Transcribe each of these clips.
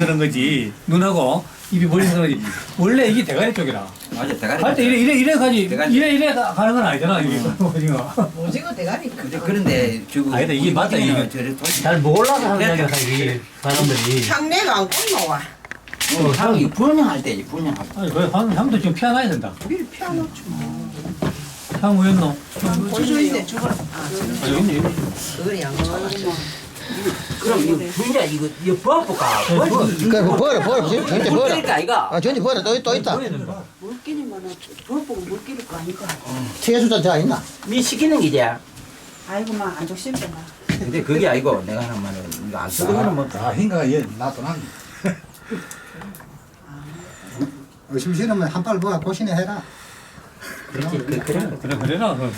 그런 거지. 눈하고 입이 벌리는 거지. 원래 이게 대가리 쪽이라. 맞아 대가리. 할때 이래 이래 이래 가지 대가리. 이래 이래 가- 가는 건 아니잖아 이게 오징어. 오징어 대가리 근데 그런데 지금 아니다, 이게 맞다, 이게. 저래 도시 잘 몰라서 하는 이야기야 사실 사람들이. 향내가 안 꽃나와 어, 향이 분양할 때지 분양할 때. 아니 그 향, 향도 좀 피워놔야 된다. 우리 피아노죠 향 왜였노? 벌써 있네 저거 아아 여기 있네. 여기. 그거는 양념 그럼 이거 분야 이거 이거 버볼까? 네, 버려. 그 버려 버려 전체 버려 버릴까 이가? 아 전체 버려 또, 또 있다 된다. 물기니면은 돌보고 물기를 거 아니다. 최수자 자 있나 미 시키는 기지. 아이고만 안 좋습니다. 근데 그게 아니고 내가 하는 말은 이거 안 쓰는 거는 뭐. 아, hin가 얘 놔둬놨네. 의심스러우면 한발 뭐가 고신해 해라. 그렇지 그 그래. 그래 그래라. 그래.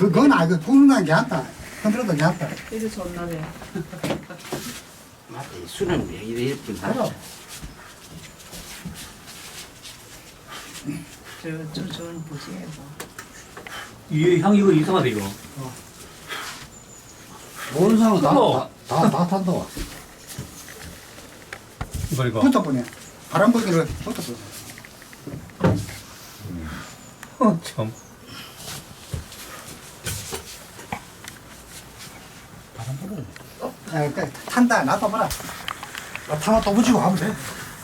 그건 아니고 푸는 게 낫다. 흔들어도 낫다. 이리 좋나네 맞다 이 술은 왜 이래 이렇게 맞아. 저저 저는 보지 이향 이거 이상하다 이거. 모르는 사람은 어. 다, 다, 다 탄다. 이거 이거. 붙어 보네. 바람 불기를 붙어보네. 어, 참. 아, 그, 탄다. 놔둬봐라. 아, 타면 또 붙이고 하면 돼.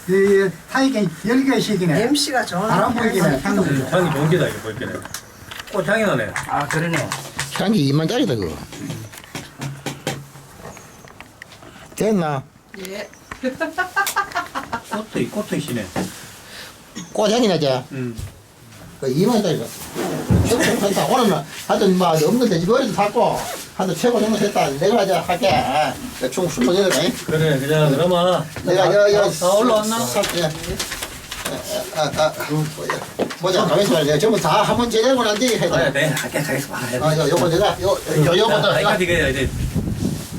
이, 이 타이게 열개씩이네. MC가 좋은 바람 불기네. 향 향이 좋은 게다 이거 보이네. 꽃 향이 나네. 아 그러네. 향기 2만짜리다 그거 됐나 예 꽃도 이 꽃도 시네. 꽃향이 나지 음. 그 2만짜리다 최고 오늘은 하여튼 뭐 없는 돼지 머리도 샀고 하여튼 최고 정도 됐다 내가 이제 할게 총 28개 그래 그냥 그러면 내가 여여 다 올라왔나? 살게 아, 아, 아, 뭐자 가만있어 봐 내가 전부 다 한번 제대로 난 뒤에 해야 아야 돼내 할게 봐. 아, 요, 요거 내가, 요, 요, 요거도 아, 내가, 이거 이제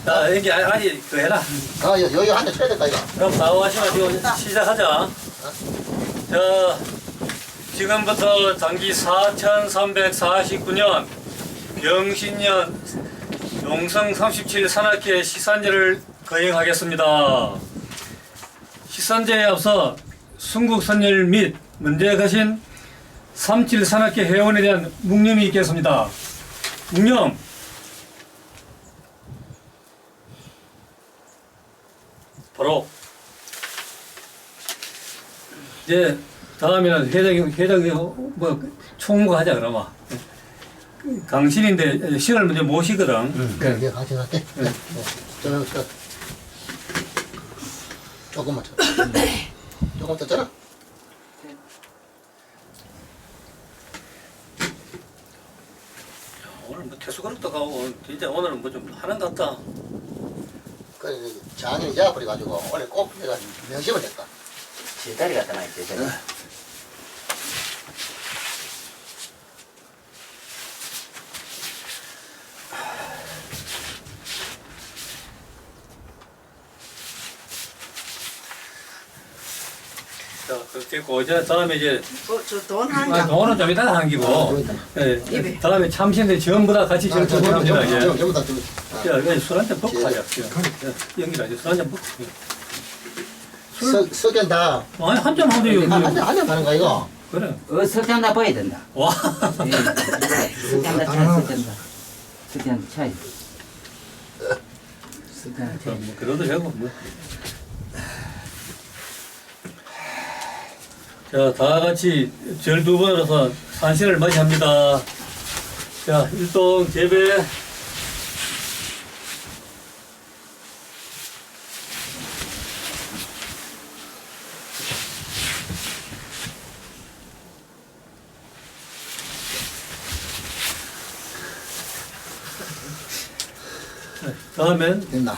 나 여기 아니 그 해라. 아, 요, 요, 요 한대 쳐야 될까, 이거? 그럼 사오하시면 지금 시작하자. 자 지금부터 장기 4,349년 병신년 용성 37 산악회 시산제를 거행하겠습니다. 시산제에 앞서 순국 선열 및 문제 가신 37 산악회 회원에 대한 묵념이 있겠습니다. 묵념. 바로 이제 다음에는 회장 회장이 뭐 총무가 하자 그러면 강신인데 시간을 먼저 모시거든. 그래, 내가 같이 갈게. 네. 저, 저, 조금만 쳐. 조금 더 쳐라. 오늘 뭐 태수그릇도 가고 진짜 오늘은 뭐 좀 하는 것 같다. 그래, 장인이 잡아버려가지고, 원래 꼭 내가 명심을 했다. 제다리 갖다 놔 제다리. 자, 그렇게 했고 이제 다음에 이제 저돈한 아, 장. 돈은 좀 이따가 남기고 예, 입에. 다음에 참신들 전부 다 같이 아, 저, 절도 전부, 합니다 전부, 이제. 전부, 전부 다 좀. 아, 야, 그냥 술 한잔 먹고 가자. 연기라 이제 술 한잔 먹고. 석, 석연다. 아니 한잔 하면 돼요. 한, 한, 한, 한 가는 거야, 이거. 그래. 어 석탄 다 봐야 된다. 와. 예. 석탄 다 쳐야 석탄 다. 석탄 쳐야 석탄 쳐야 뭐 그래도 되고 뭐. 자, 다 같이 절두 번으로서 산신을 맞이합니다. 자, 일동 재배. 다음엔 됐나?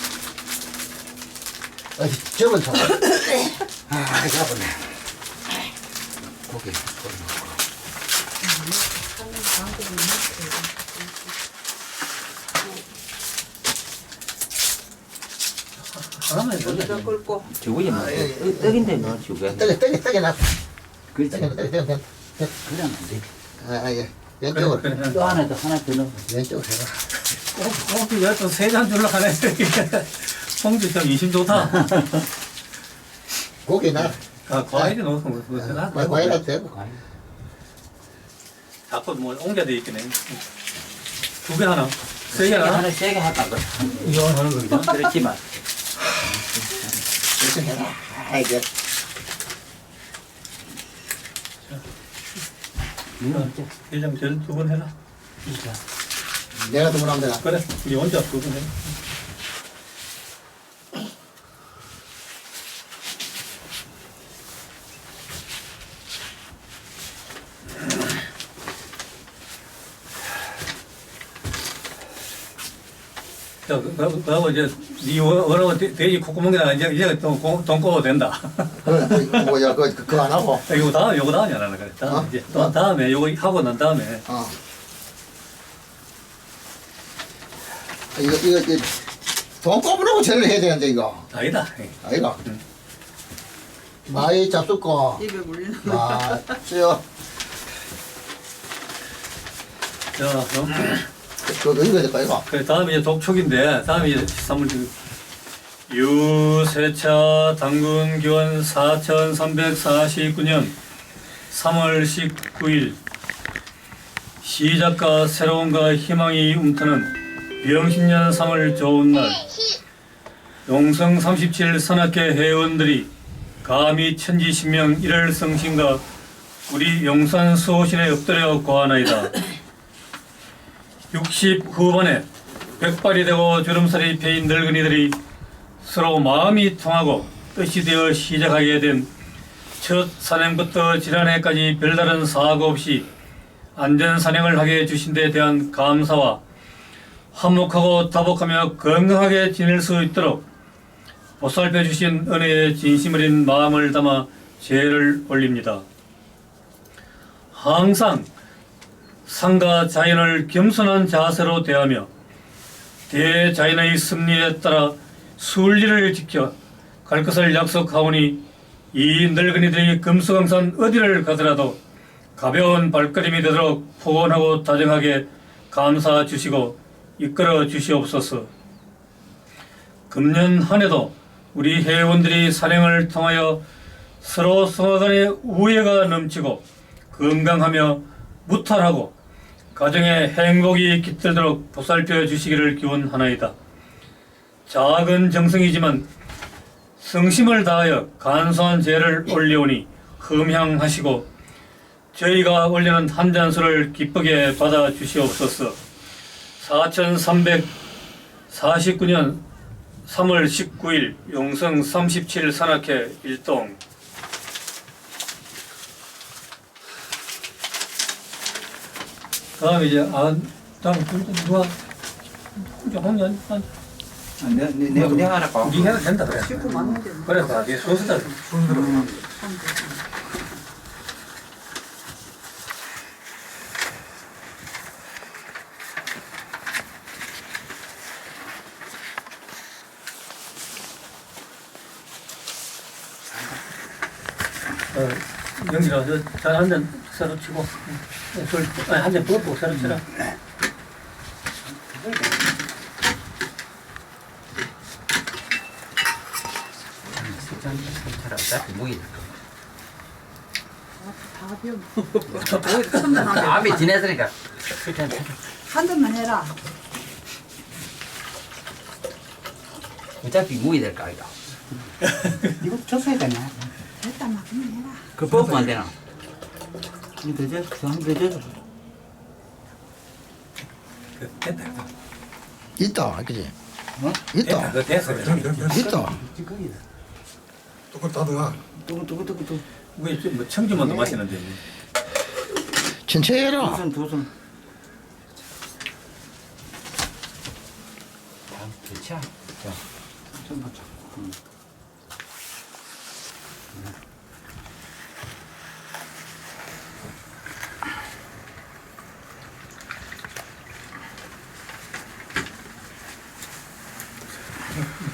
어, 접은 소 아, 잡았네. 고기. 고기 먹고. 하나만 해도 돼. 이거 끓고 저거지 뭐. 아, 예, 예. 떡- 떡인데 뭐, 저거. 떡이 떡이 떡이 나 그렇지. 그러면 안 돼. 아예 그래, 왼쪽으로 그래, 그래. 또 하나 더, 하나 더 넣어. 왼쪽으로 해봐 꼭, 꼭, 왜또 세잔 줄로 하네. 홍주 형 인심 좋다. 고기 나 아, 과일이 너무 그거 나. 마- 과일라도 되고 과일. 자꾸 뭐 옮겨야 돼 있겠네. 두개 하나. 세 개 하나. 하나 세게 할까 그. 이거 하는 거죠. 그렇지만 이렇게 해라 아 이게 이건 이제 일장 절두 번 해라. 내가 두번 하면 되나 그래. 이 혼자 두번 해. 자, 그, 그, 그하고 이제, 니 원- 원하고 돼- 돼지 콧구멍이 나 이제, 이제 또 공- 돈 꺼도 된다. 그 뭐야 그거 그거 안 하고 이거 다음, 요거 다음이 안 하는 거야. 다음, 어? 이제, 또 다음에, 요거 하고 난 다음에. 어 이거 이거 이거 돈 꼽으라고 절을 해야 되는데 이거 아니다. 아이가 응. 마이 잡숫고 입에 물리는 맞죠 자, 그럼. 그거 이거 될까 이거 그 다음에 이제 독촉인데 다음에 이제 산물 유세차 당군기원 4349년 3월 19일 시작과 새로움과 희망이 움트는 병신년 3월 좋은 날. 용성 37 산악회 회원들이 감히 천지신명 1월 성신과 우리 용산 수호신에 엎드려 고하나이다. 60 후반에 백발이 되고 주름살이 패인 늙은이들이 서로 마음이 통하고 뜻이 되어 시작하게 된 첫 산행부터 지난해까지 별다른 사고 없이 안전 산행을 하게 해주신 데 대한 감사와 화목하고 다복하며 건강하게 지낼 수 있도록 보살펴 주신 은혜에 진심 어린 마음을 담아 제를 올립니다. 항상 상가 자연을 겸손한 자세로 대하며 대자연의 섭리에 따라 순리를 지켜 갈 것을 약속하오니 이 늙은이들이 금수강산 어디를 가더라도 가벼운 발걸음이 되도록 포근하고 다정하게 감사 주시고 이끌어 주시옵소서. 금년 한 해도 우리 회원들이 산행을 통하여 서로 서로 간의 우애가 넘치고 건강하며 무탈하고 가정에 행복이 깃들도록 보살펴 주시기를 기원하나이다. 작은 정성이지만 성심을 다하여 간소한 제를 올려오니 흠향하시고 저희가 올리는 한 잔수를 기쁘게 받아 주시옵소서. 4349년 3월 19일 용성 37 산악회 일동 다음에 이제 안 다음 누가 혼자 한 내, 내, 내, 내가 하나 봐. 니 해도 된다 그래. 그래 봐. 이 소스다. 어, 영기라 저한 잔 새로 치고 응. 술 아니 한잔 부었고 새로 치라. 어차피 무기. 다 비워 암이 지냈으니까. 한 잔만 해라 어차피 무기 될거 아이가. 이거 쳤어야 되나? 됐다 막 그만 해라 그 뽑으면 안 되나? 이거 더 줘. 한더 줘. 됐다. 있다 그지 어? 있다 그 됐어. 있다 조금 더 넣어. 뚜구뚜구뚜구. 우리 좀뭐 청주만도 마시는데. 천천히 해라 두손 두 손. 좋지. 자, 좀 맞춰.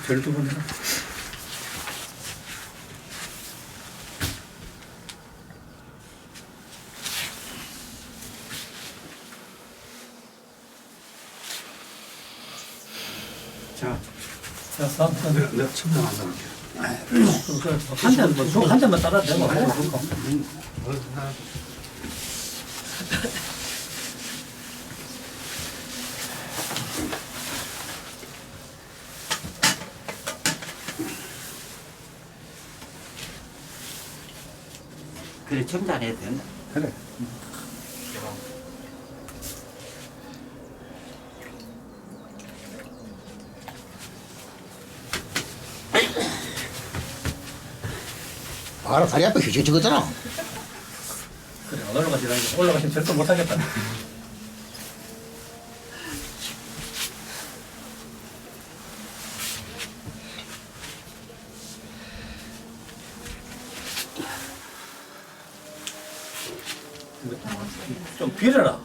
별두 번 해라. 자, 자, 다음 편. 내가 첨단 안 나올게. 한 잔, 뭐, 저한 잔만 따라 대고. 그 래, 첨단해도 된다. 그래. 바로 다리 앞에 휴지지거잖아. 그래, 안 올라가시라니까. 올라가시면 절대 못하겠다. 좀 빌어라.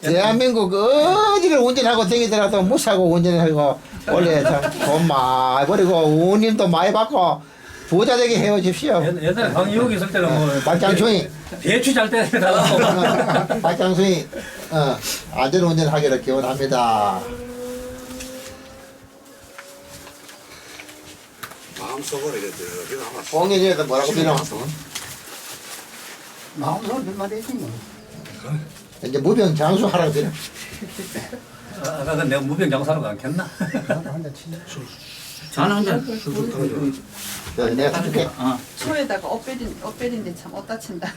대한민국 어디를 운전하고 다니더라도 무사고 운전하고 원래 돈 많이 버리고 운임도 많이 받고 부자 되게 해오 십시오. 옛- 옛날에 강의옥 있을 때는 뭐 박장충이 배추 잘때 달라고 박장충이 어, 안전 운전하기를 기원합니다. 마음속으로 이렇게 들어 아마 공연에도 뭐라고 빌어왔어? 마음으로 몇 마디 했지 뭐. 이제 무병 장수하라고 빌어. 아까 그 내가 무병 장사로 않겠나? 나도 한잔 치자. 저는 한 잔. 어, 내가 사줄게. 어. 소에다가 엇배린 엇배린데 참 엇다친다.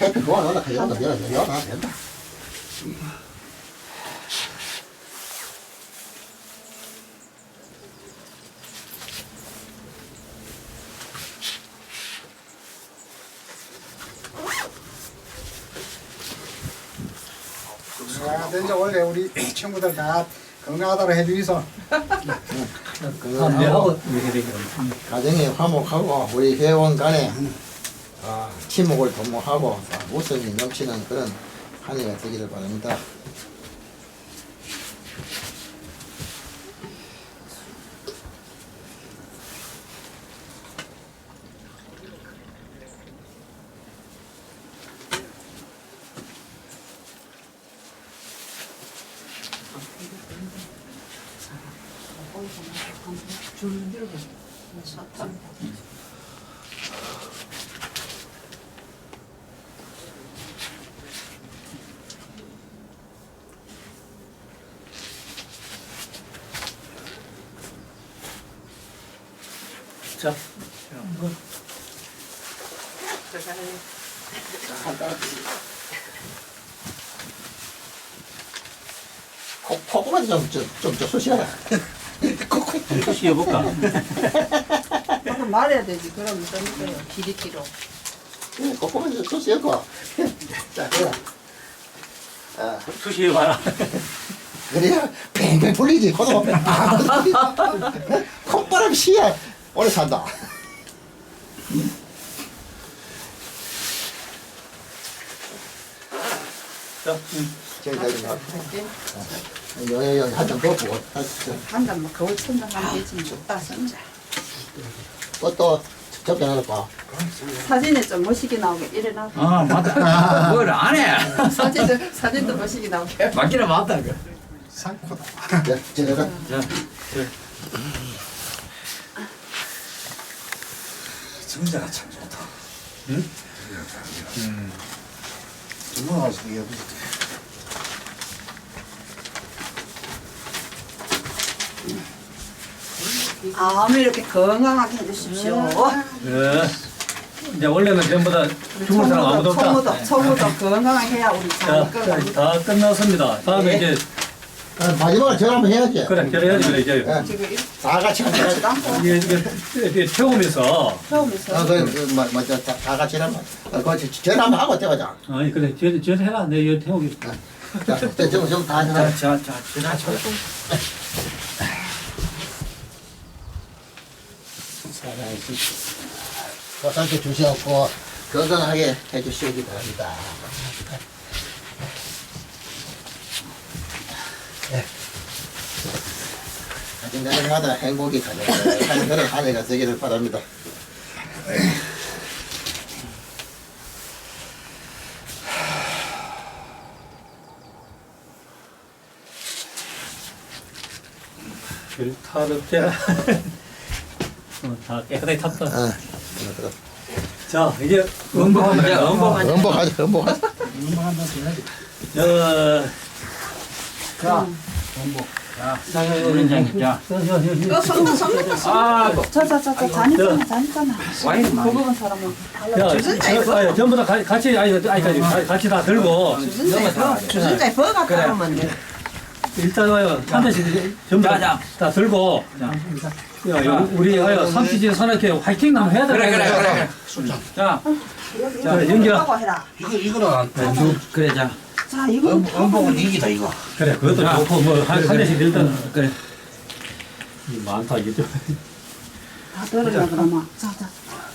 해피 좋아, 너나 가져간다. 내가 내가 야, 이제 원래 우리 친구들 다 건강하다고 해주이소. 되기로. 가정에 화목하고 우리 회원 간에 아, 친목을 도모하고 아, 웃음이 넘치는 그런 한 해가 되기를 바랍니다. 자, 코, 코코넛 좀, 좀, 좀, 좀 쑤시라. 씌워볼까? 그럼 말해야 되지. 그럼? 기리기로. 코코넛 좀 쑤시고. 자, 그래. 아, 투시해 봐라. 그래야 뱅뱅 풀리지. 코도 아, 콧바람 씨야. 오래 산다. 자, 음. 저기, 저기, 저기. 여기, 여기, 한잔 더 부어. 한잔 뭐 거울 천장 하면 되지. 뭐. 좋다 진짜. 또또 접견하고 사진에 좀 멋있게 나오게 일어나. 아, 맞다. 뭘 안 해. 사진도 사진도 멋있게 나오게. 맞기는 맞다. 그. 상코다. 네, 제가 자, 정자가 참 좋다. 누가 와서 얘기해 아무 이렇게 건강하게 해주십시오. 예. 이제 원래는 전부 다 죽을 사람 아무도 없다. 청무도 청무도 건강하게 해야 우리 자, 잘 거가. 다 끝났습니다. 다음에 이제 어, 마지막으로 저 한번 해야지. 그래 그래야지 그래 이제 예. 지금 이다 같이 한번 해야지. 땅콩 이게 이게 이게 태우면서 처음 있어. 어, 그, 그, 뭐, 뭐, 저, 다, 다 같이 한번. 어, 그, 저, 저 한번 하고 뛰어가자. 아니 그래 저, 저 해라 내 이거 태우기 자, 저, 저, 저, 다 하자. 자, 자, 자, 자. 고상도 주시옵고, 건강하게 해주시기 바랍니다. 예. 아직 날마다 행복이 가득한 그런 한 해가 되기를 바랍니다. 어, 다 깨끗하게 탔다. 어. 자 이제 음복합니다 음복 음복하자, 음복하자. 어, 자, 자, 오른장, 자. 이거 손도 손도 아, 자자자자 자니까나 자니까나. 와인. 부분 사람은 야, 저, 아니, 전부 다 가- 같이 아니 아니 같이, 같이 다 들고. 주선자에 버, 주선자에 버 갖다 놓으면 돼. 일단 와요 한 대씩 전부 자, 다, 자. 다 들고 야, 야, 우리 하여 삼키지 산악회 화이팅 한번 해야 돼 그래, 그래, 그래. 자, 자, 연기야. 하고 해라. 이거 이거는 안 그래, 자. 자 이거 음복은 이기다 이거. 그래 그것도 자. 좋고 뭐 한 한 대씩 일단 그래. 이 많다 이게 좀. 다 들으려 그러면. 자자.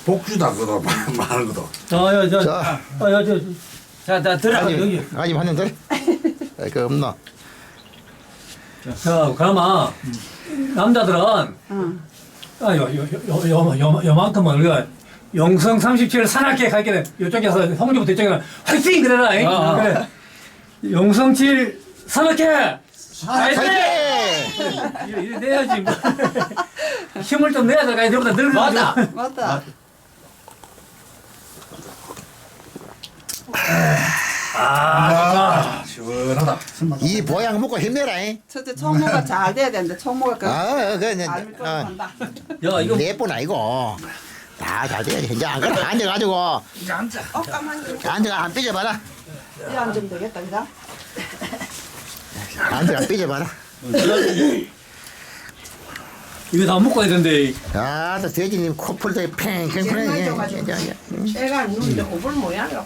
복주다 그거 많은 것도. 자, 야, 저, 자. 아, 야, 저, 자, 자, 들어. 아, 여기. 아니, 한명 더. 그 없나? 자, 그러면 남자들은 응. 아, 요, 요, 요, 요, 요, 요만큼은 우리가 용성 37 산악회 갈 때는 이쪽에서 홍주부터 이쪽에는 화이팅 그래라. 잉? 어, 어. 그래. 용성 7 산악회 화이팅! 이래, 이래 내야지. 뭐. 힘을 좀 내야 될까? 이제보다 늙어. 맞다. 맞다. 아, 시원하다. 이 보양 먹고 힘내라, 잉? 첫째 총무가 잘 돼야 되는데 총무가 그 아, 그, 이제, 알을 좀 어. 야, 이거 네뿐 아니고. 다잘 돼야지. 이제 안 그래, 앉아가지고. 어 까만 거. 앉아가, 안 삐져봐라. 이 앉으면 되겠다 그죠? 앉아가, 삐져봐라. 이거 다 먹고 해야 된대. 아, 또 돼지님 코풀도 팽팽 팽. 애가 누는데 호불 모양이야.